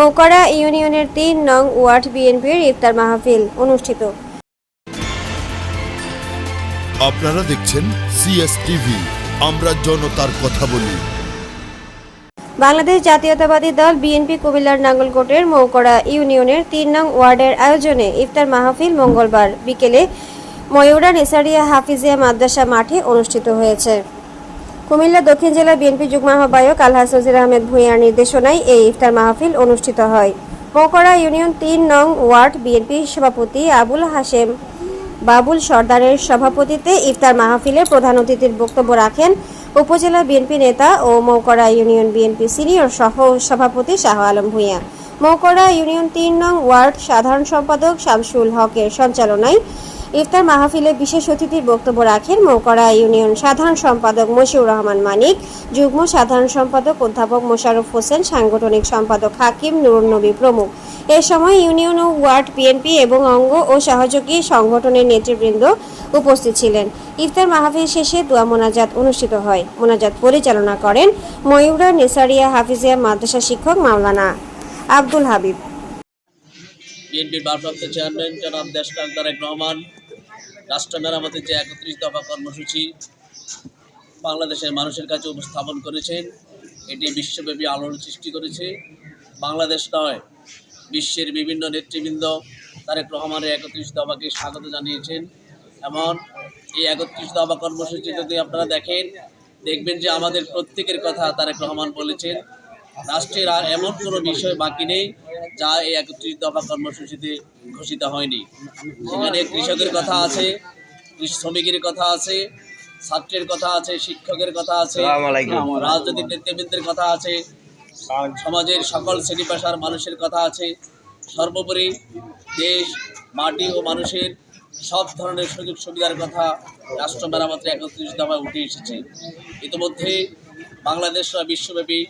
মৌকড়া ইউনিয়নের তিন নং ওয়ার্ড বিএনপির ইফতার মাহফিল অনুষ্ঠিত। আপনারা দেখছেন সিএস টিভি আমরা জনতার কথা বলি। বাংলাদেশ জাতীয়তাবাদী দল বিএনপি কুমিল্লার নাঙ্গলকোটের মৌকড়া ইউনিয়নের তিন নং ওয়ার্ডের আয়োজনে ইফতার মাহফিল মঙ্গলবার বিকেলে ময়ূরা নেসারিয়া হাফিজিয়া মাদ্রাসা মাঠে অনুষ্ঠিত হয়েছে। কুমিল্লা দক্ষিণ জেলা বিএনপি যুগ্ম আহ্বায়ক আলহাজ নজির আহমেদ ভূঁইয়ার নির্দেশনায় এই ইফতার মাহফিল অনুষ্ঠিত হয়। মৌকড়া ইউনিয়ন তিন নং ওয়ার্ড বিএনপি সভাপতি আবুল হাশেম বাবুল সর্দারের সভাপতিত্বে ইফতার মাহফিলে প্রধান অতিথির বক্তব্য রাখেন উপজেলা বিএনপি নেতা ও মৌকড়া ইউনিয়ন বিএনপি সিনিয়র সহ সভাপতি শাহ আলম ভূঁইয়া। মৌকড়া ইউনিয়ন তিন নং ওয়ার্ড সাধারণ সম্পাদক শামসুল হকের সঞ্চালনায় ইফতার মাহফিলে বিশেষ অতিথির বক্তব্য রাখেন মৌকড়া ইউনিয়ন সাধারণ সম্পাদক মশিউর রহমান মানিক, যুগ্ম সাধারণ সম্পাদক অধ্যাপক মোশাররফ হোসেন, সাংগঠনিক সম্পাদক হাকিম নুরুন নবী প্রমুখ। এ সময় ইউনিয়ন ও ওয়ার্ড বিএনপি এবং অঙ্গ ও সহযোগী সংগঠনের নেতৃবৃন্দ উপস্থিত ছিলেন। ইফতার মাহফিল শেষে দোয়া মোনাজাত অনুষ্ঠিত হয়। মোনাজাত পরিচালনা করেন ময়ূরা নেসারিয়া হাফিজিয়া মাদ্রাসা শিক্ষক মাওলানা আব্দুল হাবিব। বিএনপির ভারপ্রাপ্ত চেয়ারম্যান জনাব রহমান রাষ্ট্র মেরামতের যে একত্রিশ দফা কর্মসূচি বাংলাদেশের মানুষের কাছে উপস্থাপন করেছেন, এটি বিশ্বব্যাপী আলোড়ন সৃষ্টি করেছে। বাংলাদেশ নয়, বিশ্বের বিভিন্ন নেতৃবৃন্দ তারেক রহমানের একত্রিশ দফাকে স্বাগত জানিয়েছেন। এমন এই একত্রিশ দফা কর্মসূচি যদি আপনারা দেখেন, দেখবেন যে আমাদের প্রত্যেকের কথা তারেক রহমান বলেছেন। রাষ্ট্রের আর এমন কোনো বিষয় বাকি নেই যা এই একত্রিশ দফা কর্মসূচিতে ঘোষিত হয়নি। সেখানে কৃষকের কথা আছে শ্রমিকের কথা আছে ছাত্রের কথা আছে শিক্ষকের কথা আছে রাজনৈতিক নেতৃবৃন্দের কথা আছে সমাজের সকল শ্রেণি পেশার মানুষের কথা আছে। সর্বোপরি দেশ মাটি ও মানুষের সব ধরনের সুযোগ সুবিধার কথা রাষ্ট্র মেরামতে একত্রিশ দফায় উঠে এসেছে। ইতিমধ্যে বাংলাদেশরা বিশ্বব্যাপী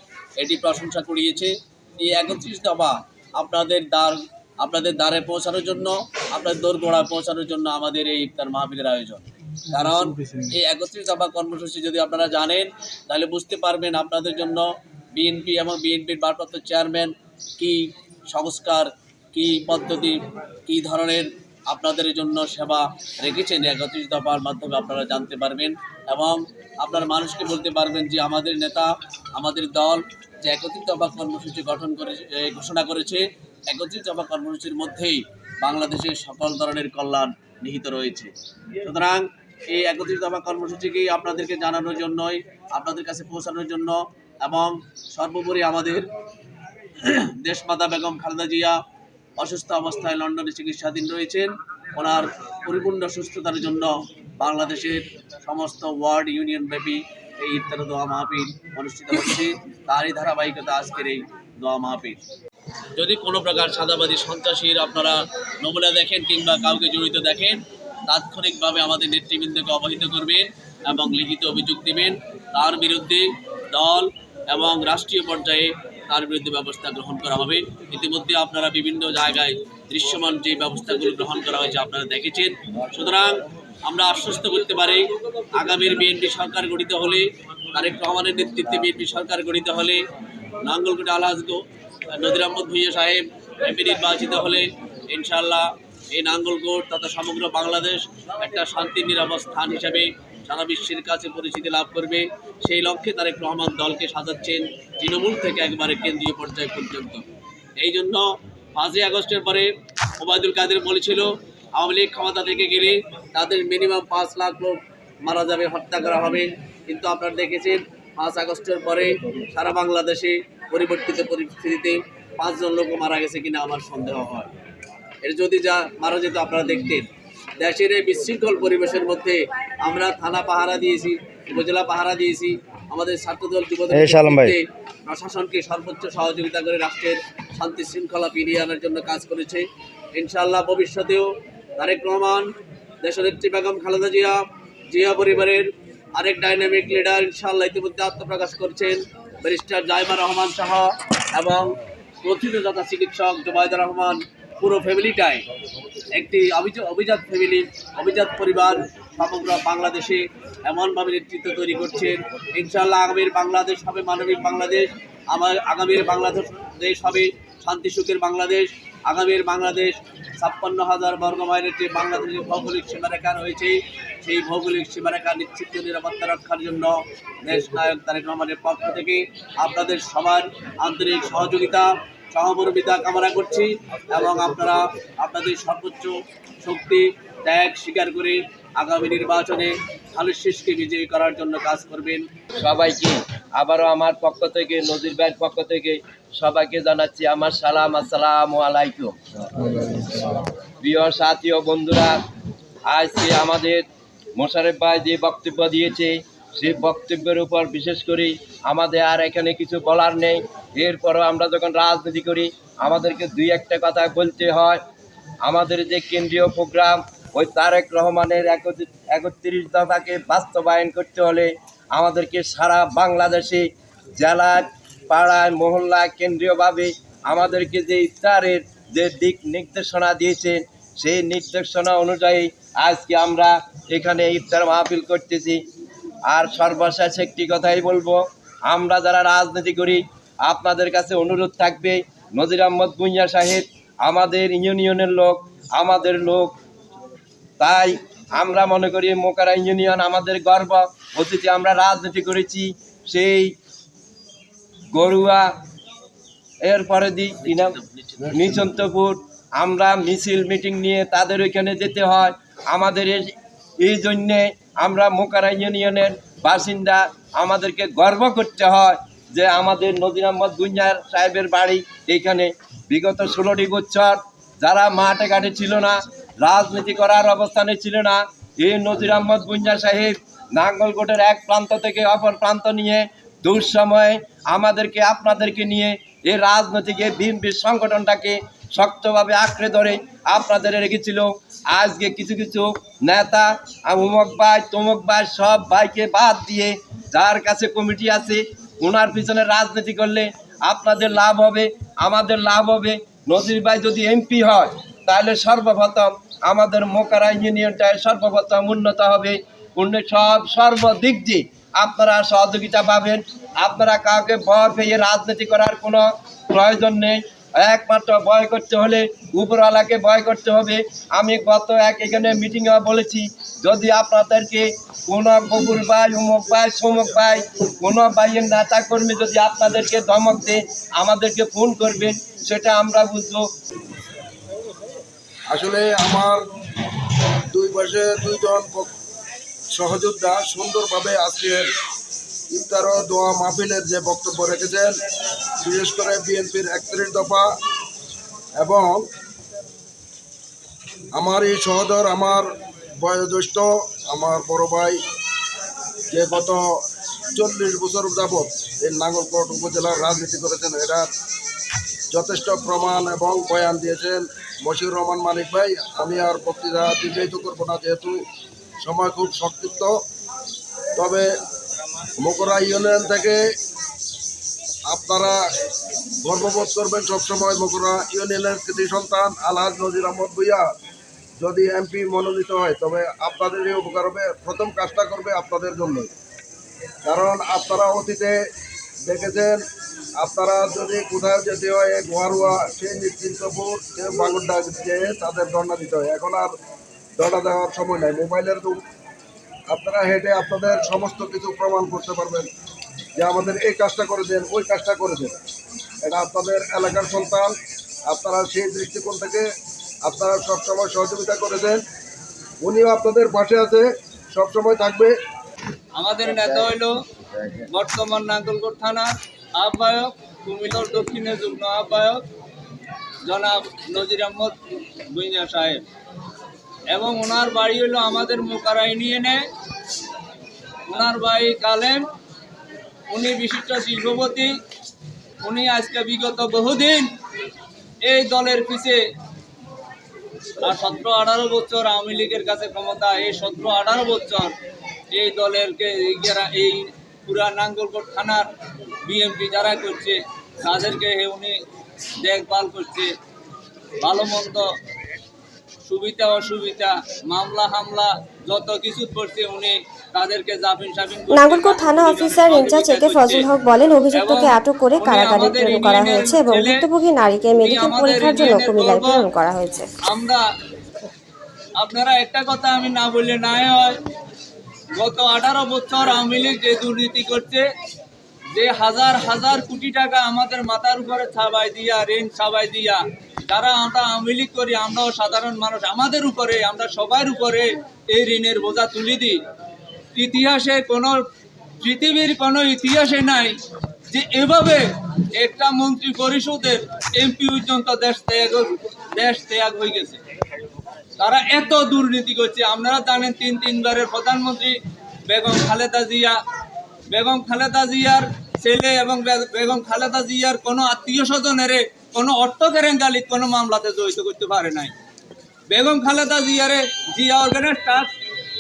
এটি প্রশংসা কুড়িয়েছে। এই একত্রিশ দফা আপনাদের দ্বার, আপনাদের দ্বারে পৌঁছানোর জন্য, আপনাদের দোরগোড়ায় পৌঁছানোর জন্য আমাদের এই ইফতার মাহফিলের আয়োজন। কারণ এই একত্রিশ দফা কর্মসূচি যদি আপনারা জানেন, তাহলে বুঝতে পারবেন আপনাদের জন্য বিএনপি এবং বিএনপির ভারপ্রাপ্ত চেয়ারম্যান কি সংস্কার, কি পদ্ধতি, কি ধরনের আপনাদের জন্য সেবা রেখেছেন একত্রিশ দফার মাধ্যমে আপনারা জানতে পারবেন এবং আপনার মানুষকে বলতে পারবেন যে আমাদের নেতা, আমাদের দল যে একত্রিত দফা কর্মসূচি গঠন করে ঘোষণা করেছে, একত্রিত দফা কর্মসূচির মধ্যেই বাংলাদেশের সকল ধরনের কল্যাণ নিহিত রয়েছে। সুতরাং এই একত্রিত দফা কর্মসূচিকেই আপনাদেরকে জানানোর জন্যই, আপনাদের কাছে পৌঁছানোর জন্য এবং সর্বোপরি আমাদের দেশমাতা বেগম খালেদা জিয়া অসুস্থ অবস্থায় লন্ডনে চিকিৎসাধীন রয়েছেন। ওনার পরিপূর্ণ সুস্থতার জন্য বাংলাদেশের সমস্ত ওয়ার্ড ইউনিয়ন ব্যাপী এই ইফতার দোয়া মাহফিল অনুষ্ঠিত হচ্ছে। তারই ধারাবাহিকতা আজকের এই দোয়া মাহফিল। যদি কোনো প্রকার সাদাবাদী সন্ত্রাসীর আপনারা নমুনা দেখেন কিংবা কাউকে জড়িত দেখেন, তাৎক্ষণিকভাবে আমাদের নেতৃবৃন্দকে অবহিত করবেন এবং লিখিত অভিযোগ দেবেন। তার বিরুদ্ধে দল এবং রাষ্ট্রীয় পর্যায়ে তার বিরুদ্ধে ব্যবস্থা গ্রহণ করা হবে। ইতিমধ্যে আপনারা বিভিন্ন জায়গায় দৃশ্যমান যে ব্যবস্থাগুলো গ্রহণ করা হয়েছে আপনারা দেখেছেন। সুতরাং আমরা আশ্বস্ত করতে পারি, আগামীর বিএনপি সরকার গঠিত হলে তারেক রহমানের নেতৃত্বে বিএনপি সরকার গঠিত হলে নাঙ্গলকোটে আলহাজগো নদির আহমদ ভুইয়া সাহেব, এমপি নির্বাচিত হলে ইনশাল্লাহ এই নাঙ্গলকোট তথা সমগ্র বাংলাদেশ একটা শান্তি নিরাপদ স্থান হিসাবে সারা বিশ্বের কাছে পরিচিতি লাভ করবে। সেই লক্ষ্যে তারেক রহমান দলকে সাজাচ্ছেন তৃণমূল থেকে একবারে কেন্দ্রীয় পর্যায় পর্যন্ত। এই জন্য পাঁচই আগস্টের পরে ওবায়দুল কাদের বলেছিল আওয়ামী লীগ ক্ষমতা থেকে গেলে তাদের মিনিমাম পাঁচ লাখ লোক মারা যাবে হত্যা করা হবে। কিন্তু আপনারা দেখেছেন পাঁচ আগস্টের পরে সারা বাংলাদেশে পরিবর্তিত পরিস্থিতিতে পাঁচজন লোক মারা গেছে কিনা আমার সন্দেহ হয়। এর যদি যা মারা যেত আপনারা দেখতেন। দেশের এই বিশৃঙ্খল পরিবেশের মধ্যে আমরা থানা পাহারা দিয়েছি উপজেলা পাহারা দিয়েছি। আমাদের ছাত্রদল যুবদল এই শালম ভাই। নেতৃত্বে প্রশাসনকে সর্বোচ্চ সহযোগিতা করে রাষ্ট্রের শান্তি শৃঙ্খলা ফিরিয়ে আনার জন্য কাজ করেছে। ইনশাআল্লাহ ভবিষ্যতেও তারেক রহমান, দেশনেত্রী বেগম খালেদা জিয়া জিয়া পরিবারের আরেক ডাইনামিক লিডার ইনশাআল্লাহ ইতিমধ্যে আত্মপ্রকাশ করছেন ব্যারিস্টার জাইমা রহমান শাহ এবং প্রথিতদাতা চিকিৎসক জুবাইদুর রহমান, পুরো ফ্যামিলিটাই। একটি অভিজ- অভিজাত ফ্যামিলি, অভিজাত পরিবার সমগ্র বাংলাদেশে এমনভাবে নেতৃত্ব তৈরি করছেন। ইনশাআল্লাহ আগামীর বাংলাদেশ হবে মানবিক বাংলাদেশ আমার আগামীর বাংলাদেশ দেশ হবে শান্তি সুখের বাংলাদেশ। আগামীর বাংলাদেশ ছাপ্পান্ন হাজার বর্গ মাইলের যে বাংলাদেশের ভৌগোলিক সীমারেখা রয়েছে, সেই ভৌগোলিক সীমারেখা নিশ্চিত নিরাপত্তা রক্ষার জন্য দেশ নায়ক তারেক রহমানের পক্ষ থেকে আপনাদের সবার আন্তরিক সহযোগিতা, সহমর্মিতা কামনা করছি এবং আপনারা আপনাদের সর্বোচ্চ শক্তি ত্যাগ স্বীকার করে আগামী নির্বাচনে খালেদ শেষকে বিজয়ী করার জন্য কাজ করবেন। সবাইকে আবারও আমার পক্ষ থেকে, নজির ভাইয়ের পক্ষ থেকে সবাইকে জানাচ্ছি আমার সালাম, আসসালাম আলাইকুম। প্রিয় সাথী ও বন্ধুরা, আজকে আমাদের মোশারেফ ভাই যে বক্তব্য দিয়েছে, সেই বক্তব্যের উপর বিশেষ করে আমাদের আর এখানে কিছু বলার নেই। এরপরও আমরা যখন রাজনীতি করি, আমাদেরকে দুই একটা কথা বলতে হয়। আমাদের যে কেন্দ্রীয় প্রোগ্রাম, ওই তারেক রহমানের একত্রিশ দফাকে বাস্তবায়ন করতে হলে আমাদেরকে সারা বাংলাদেশে জেলায় পাড়ায়, মহল্লায়, কেন্দ্রীয়ভাবে আমাদেরকে যে ইফতারের যে দিক নির্দেশনা দিয়েছেন সেই নির্দেশনা অনুযায়ী আজকে আমরা এখানে ইফতার মাহফিল করতেছি। আর সর্বশেষ একটি কথাই বলব, আমরা যারা রাজনীতি করি, আপনাদের কাছে অনুরোধ থাকবে, নজির আহমদ গুইয়া সাহেব আমাদের ইউনিয়নের লোক, আমাদের লোক। তাই আমরা মনে করি মোকারা ইউনিয়ন আমাদের গর্ব। অতীতে আমরা রাজনীতি করেছি, সেই গরুয়া, এরপরে দি কি? নিচন্তপুর, আমরা মিছিল মিটিং নিয়ে তাদের ওইখানে যেতে হয় আমাদের এই- জন্যে আমরা মোকারা ইউনিয়নের বাসিন্দা, আমাদেরকে গর্ব করতে হয় যে আমাদের নজির আহমদ গুঞ্জার সাহেবের বাড়ি এইখানে বিগত ষোলোটি বছর যারা মাঠে ঘাটে ছিল না, রাজনীতি করার অবস্থানে ছিল না, এই নজির আহমদ গুঞ্জা সাহেব নাঙ্গলকোটের এক প্রান্ত থেকে অপর প্রান্ত নিয়ে দুঃসময়ে আমাদেরকে, আপনাদেরকে নিয়ে এই রাজনৈতিক, এই বিএনপির সংগঠনটাকে শক্তভাবে আঁকড়ে ধরে আপনাদের রেখেছিল। আজকে কিছু কিছু নেতা, অমুক ভাই, তমুক ভাই, সব ভাইকে বাদ দিয়ে যার কাছে কমিটি আছে ওনার পিছনে রাজনীতি করলে আপনাদের লাভ হবে, আমাদের লাভ হবে। নজির ভাই যদি এমপি হয়, তাহলে সর্বপ্রথম আমাদের মোকারা ইউনিয়নটায় সর্বপ্রথম উন্নত হবে। অন্য সব সর্বদিক দিয়ে আপনারা সহযোগিতা পাবেন। আপনারা কাউকে ভয় পেয়ে রাজনীতি করার কোনো প্রয়োজন নেই। একমাত্র ভয় করতে হলে উপরওয়ালাকে ভয় করতে হবে। আমি গত এক এখানে মিটিংয়ে বলেছি, যদি আপনাদেরকে কোনো বকুল ভাই, উমুক ভাই, সমুক ভাই, কোনো ভাইয়ের নেতা কর্মী যদি আপনাদেরকে ধমক দেয়, আমাদেরকে ফোন করবেন, সেটা আমরা বুঝব। আসলে আমার দুই পাশে দুইজন সহযোদ্ধা সুন্দরভাবে আজকের ইফতার ও দোয়া মাহফিলের যে বক্তব্য রেখেছেন, বিশেষ করে বিএনপির একত্রিশ দফা এবং আমার এই সহদর, আমার বয়োজ্যেষ্ঠ, আমার বড় ভাই যে গত চল্লিশ বছর যাবৎ এই নাগরকোট উপজেলার রাজনীতি করেছেন এরা যথেষ্ট প্রমাণ এবং বয়ান দিয়েছেন। মশিউর রহমান মালিক ভাই, আমি আর বক্তৃতা দীর্ঘায়িত করব না যেহেতু সময় খুব সংক্ষিপ্ত। তবে মকরা ইউনিয়ন থেকে আপনারা গর্ববোধ করবেন, সবসময় মকরা ইউনিয়নের কৃতি সন্তান আলহাজ নজির আহমদ ভুইয়া। যদি এমপি মনোনীত হয়, তবে আপনাদেরই উপকার হবে প্রথম কাজটা করবে আপনাদের জন্যই। কারণ আপনারা অতীতে দেখেছেন, আপনারা যদি কোথাও যেতে হয়, গোয়ারুয়া সে নিশ্চিন্তপুর সে বাগুড্ডা যেয়ে তাদের দণ্ডা দিতে হয়। এখন আর দণ্ডা দেওয়ার সময় নাই। মোবাইলের যুগ আপনারা হেঁটে আপনাদের সমস্ত কিছু প্রমাণ করতে পারবেন যে আমাদের এই কাজটা করে দেন, ওই কাজটা করে দেন। এটা আপনাদের এলাকার সন্তান, আপনারা সেই দৃষ্টিকোণ থেকে আপনারা সবসময় সহযোগিতা করে দেন। উনিও আপনাদের পাশে আছে, সবসময় থাকবে। আমাদের নেতা হইল বর্তমান নাঙ্গলকোট থানার আহ্বায়ক, কুমিল্লার দক্ষিণে যুগ্ম আহ্বায়ক জনাব নজির আহমদ ভুইয়া সাহেব। এবং ওনার বাড়ি হলো আমাদের মোকারা ইউনিয়নে ওনার বাড়ি কালেম, উনি বিশিষ্ট শিল্পপতি। উনি আজকে বিগত বহুদিন এই দলের পিছে আর সতেরো আঠারো বছর আওয়ামী লীগের কাছে ক্ষমতা, এই সতেরো আঠারো বছর এই দলেরকে এই পুরা নাঙ্গলকোট থানার বিএমপি যারা করছে, তাদেরকে উনি দেখভাল করছে, ভালো মন্দ সুবিধা অসুবিধা মামলা হামলা যত কিছু করছে উনি তাদেরকে জাফিন সাফিন নাগরকোট থানা officer in charge A K Fazal Haque বলেন অভিযুক্তকে আটক করে কারাগারে প্রেরণ করা হয়েছে এবং ভুক্তভোগী নারীকে মেডিকেল পরীক্ষার জন্য কুমিল্লায় প্রেরণ করা হয়েছে। আমরা আপনারা একটা কথা আমি না বললে নাই হয়। গত আঠারো বছর আওয়ামী লীগ যে দুর্নীতি করছে যে হাজার হাজার কোটি টাকা আমাদের মাথার উপরে ছাবাই দিয়া, ঋণ ছাবাই দিয়া, যারা আমরা আওয়ামী লীগ করি, আমরাও সাধারণ মানুষ, আমাদের উপরে, আমরা সবার উপরে এই ঋণের বোঝা তুলি দিই। ইতিহাসে কোনো, পৃথিবীর কোনো ইতিহাসে নাই যে এভাবে একটা মন্ত্রী পরিষদের এমপি পর্যন্ত দেশ ত্যাগ দেশ ত্যাগ হয়ে গেছে। তারা এত দুর্নীতি করছে, আপনারা জানেন তিন তিনবারের প্রধানমন্ত্রী বেগম খালেদা জিয়া বেগম খালেদা জিয়ার ছেলে এবং বেগম খালেদা জিয়ার কোনো আত্মীয় স্বজনের কোনো অর্থ কেরেঙ্গালিত কোনো মামলাতে জড়িত করতে পারে নাই। বেগম খালেদা জিয়ারে জিয়া অর্গানের স্টাফ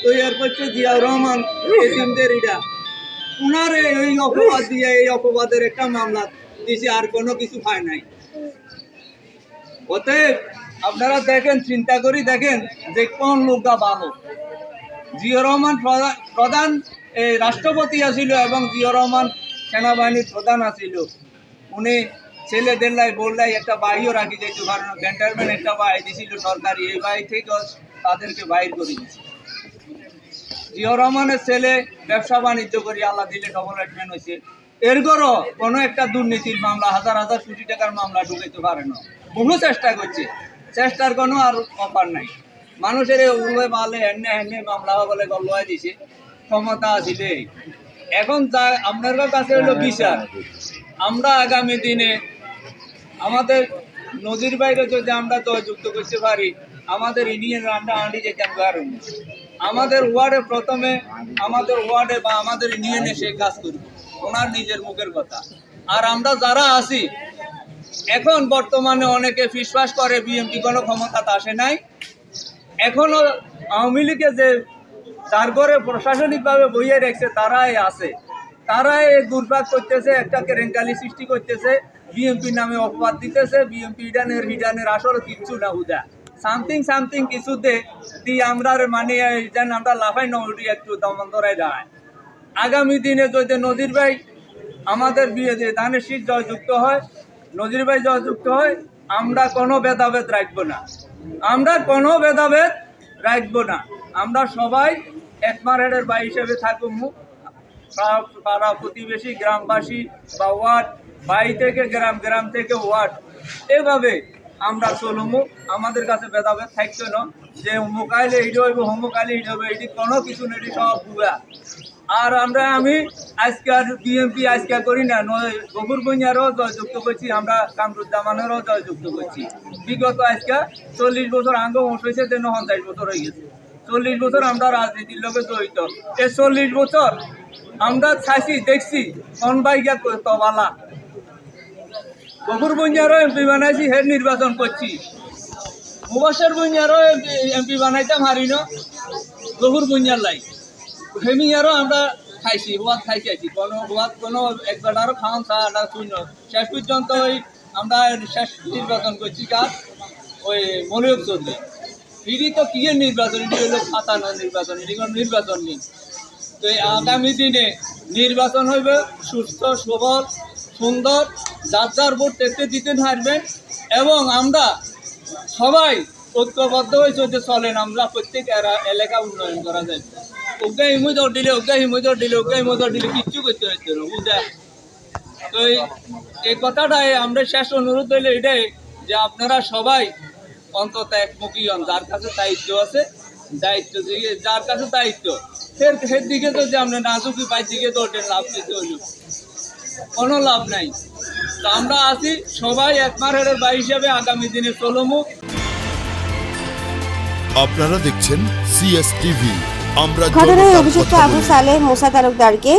তৈরি করছে জিয়াউর রহমান এজিমদের ইডা। উনারে এই অপবাদ দিয়ে এই অপবাদের একটা মামলা দিছে, আর কোনো কিছু হয় নাই। অতএব আপনারা দেখেন, চিন্তা করি দেখেন যে কোন লোকটা ভালো। জিয়া রহমান প্রধা- প্রধান এই রাষ্ট্রপতি আছিল এবং জিয়া রহমান সেনাবাহিনীর প্রধান আছিল উনি ছেলেদের লাই বললাই একটা বাড়িও রাখি যেত কারণ ক্যান্টারম্যান একটা বাড়ি দিছিল সরকারি। এই বাড়ি থেকে তাদেরকে বাইর করে দিয়েছে। জিয়া রহমানের ছেলে ব্যবসা বাণিজ্য করি, আল্লাহ দিলে ডেভেলপমেন্ট হয়েছে এরপরও কোনো একটা দুর্নীতির মামলা, হাজার হাজার কোটি টাকার মামলা ঢুকাইতে পারে না। বহু চেষ্টা করছে। চেষ্টার কোনো আর অফার নাই। মানুষের উল্লে পালে এনে এনে মামলা বলে গল্লয় দিছে। ক্ষমতা আসিলে। এখন যা আপনার কাছে হলো বিচার। আমরা আগামী দিনে আমাদের নদীর বাইরে যদি আমরা যুক্ত করতে পারি, আমাদের ইউনিয়ন আমরা আন্ডি যেতাম পারব আমাদের ওয়ার্ডে প্রথমে আমাদের ওয়ার্ডে বা আমাদের ইউনিয়নে সে কাজ করবে। ওনার নিজের মুখের কথা। আর আমরা যারা আছি, এখন বর্তমানে অনেকে বিশ্বাস করে, বিএমপি কোনো ক্ষমতাতে আসে নাই। এখনও আওয়ামী লীগে যে তার ঘরে প্রশাসনিকভাবে বইয়ে রেখেছে, তারাই আছে। তারাই দুর্ভাগ করতেছে একটা কেরেঙ্কালি সৃষ্টি করতেছে বিএমপি নামে অপবাদ দিতেছে বিএমপি ইডানের হিডানের আসলে কিচ্ছু না হুদা। সামথিং সামথিং কিছুতে দি আমরা মানে যেন আমরা লাফাই নৌটি একটু দমন ধরাই যায় আগামী দিনে যদি নদীর ভাই আমাদের বিয়ে যে ধানের শীত জয়যুক্ত হয় নদীর ভাই জয়যুক্ত হয়, আমরা কোনো ভেদাভেদ রাখব না। আমরা কোনো ভেদাভেদ রাখব না। আমরা সবাই একমারের ভাই হিসেবে থাকুম পাড়া- পাড়া প্রতিবেশী, গ্রামবাসী বা ওয়ার্ড বাড়ি থেকে গ্রাম গ্রাম থেকে ওয়ার্ড। এভাবে আমরা চলমু। আমাদের কাছে ভেদাভেদ থাকতো না। যে মোকাইলে এইটা হইব হোমোকাইলে এইটা হইব, এটি কোনো কিছু নেই সব ভুয়া। আর আমরা, আমি আজকে আর বিএমপি আজকে করি না গফুর বইয়ারও জয়যুক্ত করছি, আমরা কামরুজ্জামানেরও জয়যুক্ত করছি। বিগত আজকে চল্লিশ বছর আঙ্গ হয়েছে তেন পঞ্চাশ বছর হয়ে গেছে। চল্লিশ বছর আমরা রাজনীতির লোকে জড়িত। এই চল্লিশ বছর আমরা চাইছি দেখছি, কোন বাইকা তবালা। গফুর বইয়ারও এমপি বানাইছি, হের নির্বাচন করছি। মুবাসের বইয়ারও এমপি বানাইতাম, হারিন। গফুর বইয়ার লাই। হেমিয়ারও আমরা খাইছি হোয়াত খাইছি আছি কোনো হোয়াত কোনো একবার আরও খাওয়ান আডা শূন্য শেষ পর্যন্ত ওই আমরা শেষ নির্বাচন করছি কাজ ওই মনিয়ক চৌধুরী। ইডি তো কি এর নির্বাচন? এটি হলো ফাতানো নির্বাচন এটি কোনো নির্বাচন নেই। তো আগামী দিনে নির্বাচন হইবে সুস্থ, সবল, সুন্দর, যার যার ভোট দেখতে দিতে থাকবেন এবং আমরা সবাই ঐক্যবদ্ধ হয়ে চলতে চলেন, আমরা প্রত্যেক এলাকা উন্নয়ন করা যায়। ওকে হিমুদর দিলে ওকে হিমুদর দিলে ওকে হিমুদর দিলে, কিচ্ছু করতে হচ্ছে না বুঝা তো এই- কথাটাই আমরা শেষ অনুরোধ হইলে এটাই যে আপনারা সবাই অন্তত একমুখী হন, যার কাছে দায়িত্ব আছে, দায়িত্ব দিকে যার কাছে দায়িত্ব, ফের ফের দিকে তো যে আমরা নাজুকি পাই, দিকে ওটা লাভ দিতে হইল কোনো লাভ নাই। তো আমরা আছি সবাই একমারের বাই হিসাবে আগামী দিনে চলমু। আপনারা দেখছেন সিএস টিভি আমরা ঘটনায় অভিযুক্ত আবু। সালেহ মোসা তালুকদারকে